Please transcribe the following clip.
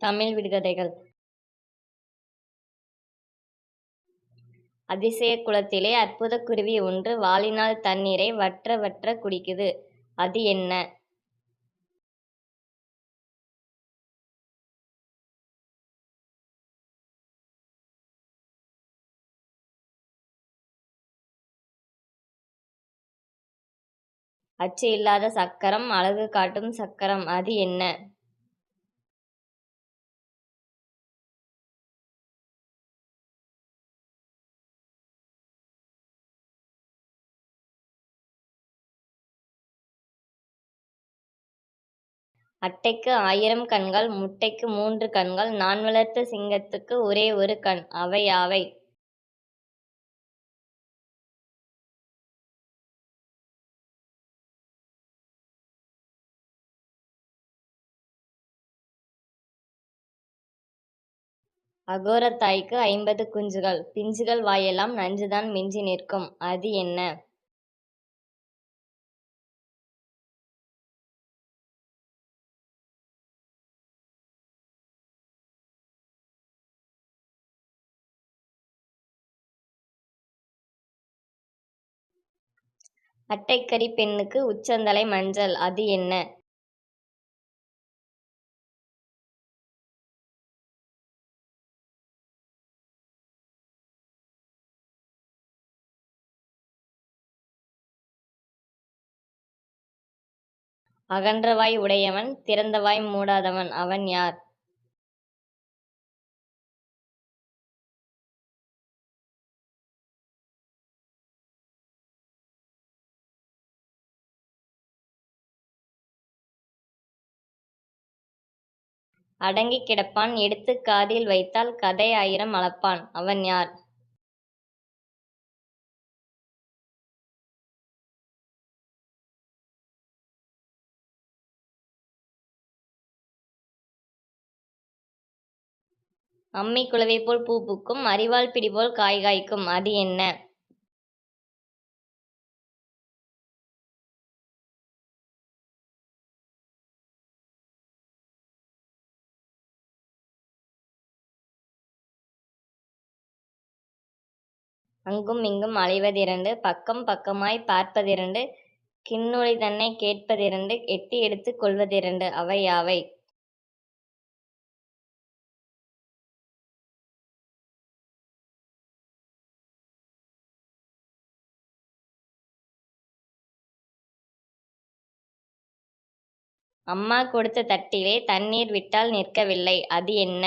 தமிழ் விடுகதைகள் அதிசய குளத்திலே அற்புதக் குருவி ஒன்று வாலினால் தண்ணீரை வற்ற வற்ற குடிக்குது. அது என்ன? அச்சு இல்லாத சக்கரம் அழகு காட்டும் சக்கரம். அது என்ன? அட்டைக்கு ஆயிரம் கண்கள் முட்டைக்கு மூன்று கண்கள் நான் வளர்த்த சிங்கத்துக்கு ஒரே ஒரு கண். அவை யாவை? அகோரத்தாய்க்கு ஐம்பது குஞ்சுகள். பிஞ்சுகள் வாயெல்லாம் நஞ்சுதான் மிஞ்சி நிற்கும். அது என்ன? அட்டைக்கரி பெண்ணுக்கு உச்சந்தலை மஞ்சள். அது என்ன? அகன்றவாய் உடையவன் திறந்தவாய் மூடாதவன். அவன் யார்? அடங்கிக் கிடப்பான் எடுத்துக் காதில் வைத்தால் கதை ஆயிரம் அளப்பான். அவன் யார்? அம்மிக் குலவைபோல் பூ பூக்கும் அரிவாள் பிடிபோல் காய் காய்க்கும். அது என்ன? அங்கும் இங்கும் அலைவதிரண்டு பக்கம் பக்கமாய்ப் பார்ப்பதிரண்டு கின்னொலி தன்னைக் கேட்பதிரண்டு எட்டி எடுத்துக் கொள்வதிரண்டு. அவை யாவை? அம்மா கொடுத்த தட்டிலே தண்ணீர் விட்டால் நிற்கவில்லை. அது என்ன?